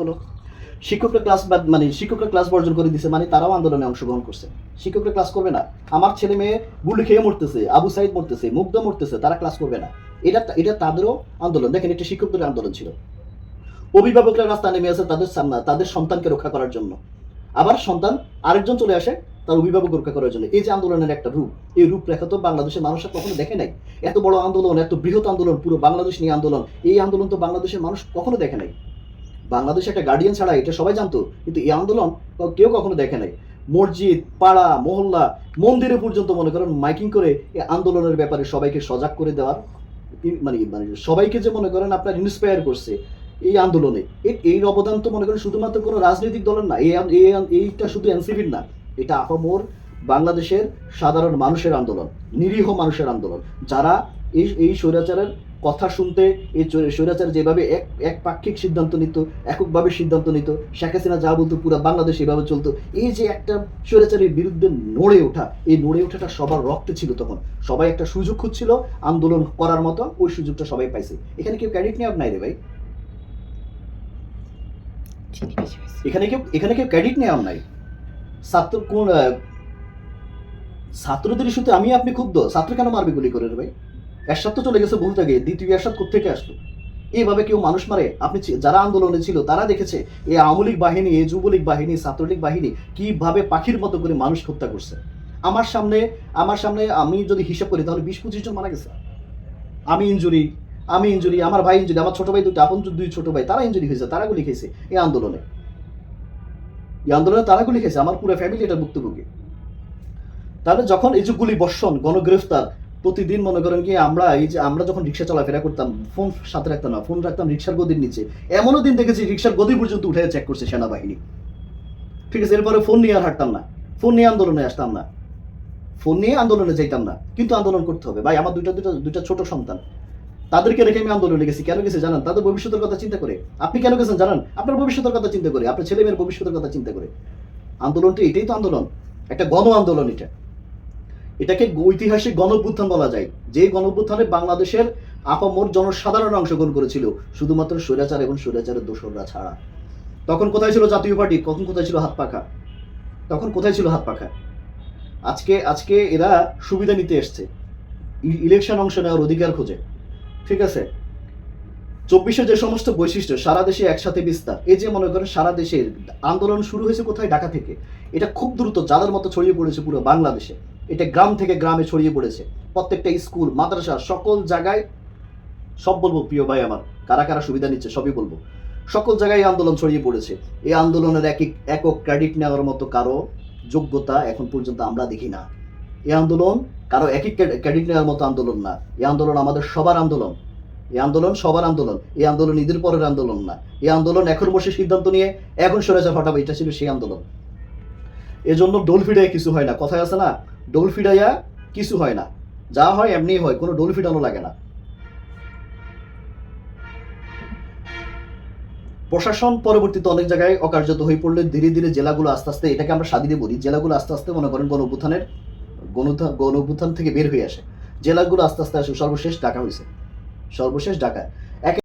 হলো, শিক্ষকরা ক্লাস মানে শিক্ষকরা ক্লাস বর্জন করে দিছে মানে তারাও আন্দোলনে অংশগ্রহণ করছে। শিক্ষকরা ক্লাস করবে না। আমার ছেলে মেয়ে গুলি খেয়ে মরতেছে, আবু সাইদ মরতেছে, মুগ্ধ মরতেছে, তারা ক্লাস করবে না। এটা এটা তাদেরও আন্দোলন। দেখেন, এটা শিক্ষকদের আন্দোলন ছিল। অভিভাবকরা রাস্তা নেমে আসে তাদের সামনে, তাদের সন্তানকে রক্ষা করার জন্য। আবার সন্তান আরেকজন চলে আসে, তার অভিভাবক রক্ষা করার জন্য। এই যে আন্দোলনের একটা রূপ, এই রূপরেখা তো বাংলাদেশের মানুষরা কখনো দেখে নাই। এত বড় আন্দোলন, এত বৃহৎ আন্দোলন, পুরো বাংলাদেশ নিয়ে আন্দোলন, এই আন্দোলন তো বাংলাদেশের মানুষ কখনো দেখে নাই। বাংলাদেশে একটা গার্ডিয়ান ছাড়া, এটা সবাই জানতো, কিন্তু এই আন্দোলন কেউ কখনো দেখে নাই। মসজিদ, পাড়া, মহল্লা, মন্দিরে পর্যন্ত মনে করেন মাইকিং করে এই আন্দোলনের ব্যাপারে সবাইকে সজাগ করে দেওয়ার মানে মানে সবাইকে যে মনে করেন আপনার ইন্সপায়ার করছে এই আন্দোলনে। এই অবদান তো মনে করেন শুধুমাত্র কোনো রাজনৈতিক দলের না এইটা শুধু এনসিপির না, এটা আপামোর বাংলাদেশের সাধারণ মানুষের আন্দোলন, নিরীহ মানুষের আন্দোলন। যারা এই এই স্বৈরাচারের কথা শুনতে এই স্বৈরাচার যেভাবে এক এক পাক্ষিক সিদ্ধান্ত নিত, এককভাবে সিদ্ধান্ত নিত, শেখ হাসিনা যা বলতো পুরো বাংলাদেশ এভাবে চলতো। এই যে একটা স্বৈরাচারের বিরুদ্ধে নড়ে ওঠা, এই নড়ে ওঠাটা সবার রক্তে ছিল তখন। সবাই একটা সুযোগ খুঁজছিল আন্দোলন করার মতো, ওই সুযোগটা সবাই পাইছে। এখানে কেউ ক্রেডিট নেওয়ার নাই রে ভাই। এখানে কেউ এখানে কেউ ক্রেডিট নেওয়ার নাই। ছাত্র কোন ছাত্রদের ইস্যুতে আমি আপনি ক্ষুব্ধ? ছাত্র কেন মারবে গুলি করে রে ভাই? এরশাদ তো চলে গেছে বহু থেকে দ্বিতীয় এরশাদ কোথেকে আসলো? এইভাবে কেউ মানুষ মারে? আপনি যারা আন্দোলনে ছিল, তারা দেখেছে এই আওয়ামী লীগ বাহিনী, এই যুবলীগ বাহিনী, ছাত্রলীগ বাহিনী কীভাবে পাখির মতো করে মানুষ হত্যা করছে? আমার সামনে আমার সামনে আমি যদি হিসাব করি, তাহলে বিশ পঁচিশ জন মারা গেছে। আমি ইঞ্জুরি আমি ইঞ্জুরি আমার ভাই ইঞ্জুরি আমার ছোট ভাই দুটো আপন দুই ছোট ভাই, তারা ইঞ্জুরি হয়েছে, তারা গুলি খেয়েছে এই আন্দোলনে। এই আন্দোলনে তারা গুলি খেয়েছে, আমার পুরো ফ্যামিলি এটা ভুক্তভোগী। তাহলে যখন এই যে গুলি বর্ষণ গণগ্রেফতার প্রতিদিন মনে করেন কি, আমরা এই যে, আমরা যখন রিক্সা চলাফেরা করতাম, ফোন সাথে রাখতাম না, ফোন রাখতাম রিক্সার গদির নিচে। এমনও দিন দেখেছি রিক্সার গদি পর্যন্ত উঠে চেক করছে সেনাবাহিনী। ঠিক আছে, এরপরে ফোন নিয়ে আর হাঁটতাম না, ফোন নিয়ে আন্দোলনে আসতাম না, ফোন নিয়ে আন্দোলনে যাইতাম না, কিন্তু আন্দোলন করতে হবে। ভাই, আমার দুইটা দুইটা দুইটা ছোট সন্তান, তাদেরকে রেখে আমি আন্দোলনে গেছি। কেন গেছি জানান? তাদের ভবিষ্যতের কথা চিন্তা করে। আপনি কেন গেছেন জানান? আপনার ভবিষ্যতের কথা চিন্তা করে, আপনার ছেলে মেয়ের ভবিষ্যতের কথা চিন্তা করে। আন্দোলনটা এটাই তো আন্দোলন, একটা গণ আন্দোলন এটা। এটাকে ঐতিহাসিক গণঅভ্যুত্থান বলা যায়। যে গণঅভ্যুত্থানে বাংলাদেশের আপামর জনসাধারণ অংশগ্রহণ করেছিল, শুধুমাত্র স্বৈরাচার এবং স্বৈরাচারের দোসররা ছাড়া। তখন কোথায় ছিল জাতীয় পার্টি? কখন কোথায় ছিল হাত পাখা? তখন কোথায় ছিল হাত পাখা? আজকে আজকে এরা সুবিধা নিতে এসছে। ইলেকশন অংশ নেওয়ার অধিকার খোঁজে। ঠিক আছে? চব্বিশে যে সমস্ত বৈশিষ্ট্য, সারা দেশে একসাথে বিস্তার। এই যে মনে করেন, সারা দেশের আন্দোলন শুরু হয়েছে কোথায়? ঢাকা থেকে। এটা খুব দ্রুত জালের মতো ছড়িয়ে পড়েছে পুরো বাংলাদেশে। এটা গ্রাম থেকে গ্রামে ছড়িয়ে পড়েছে। প্রত্যেকটা স্কুল, মাদ্রাসা সকল জায়গায়, সব বলব প্রিয় ভাই আমার, কারা কারা সুবিধা নিচ্ছে সবই বলব। সকল জায়গায় এই আন্দোলন ছড়িয়ে পড়েছে। এই আন্দোলনের এক একক ক্রেডিট নেওয়ার মতো কারও যোগ্যতা এখন পর্যন্ত আমরা দেখি না। এই আন্দোলন কারও একই ক্রেডিট নেওয়ার মতো আন্দোলন না। এই আন্দোলন আমাদের সবার আন্দোলন। এই আন্দোলন সবার আন্দোলন। এই আন্দোলন ঈদের পরের আন্দোলন না। এই আন্দোলন এখন বসে সিদ্ধান্ত নিয়ে এখন সরেচার হটাবে এটা ছিল সেই আন্দোলন। এজন্য ডোল ফিডাইয়া কিছু হয় না। কথায় আছে না ডোল ফিডাইয়া কিছু হয় না। যা হয় এমনি হয়, কোনো ডোল ফিডানো লাগে না। প্রশাসন পরবর্তীতে অনেক জায়গায় অকার্যত হয়ে পড়লে ধীরে ধীরে জেলাগুলো আস্তে আস্তে, এটাকে আমরা স্বাধীনে বলি, জেলাগুলো আস্তে আস্তে মনে করেন গণ অভ্যুত্থানের গণ- গণ থেকে বের হয়ে আসে। জেলাগুলো আস্তে আস্তে আসে, সর্বশেষ ঢাকা হয়েছে সর্বশেষ ঢাকা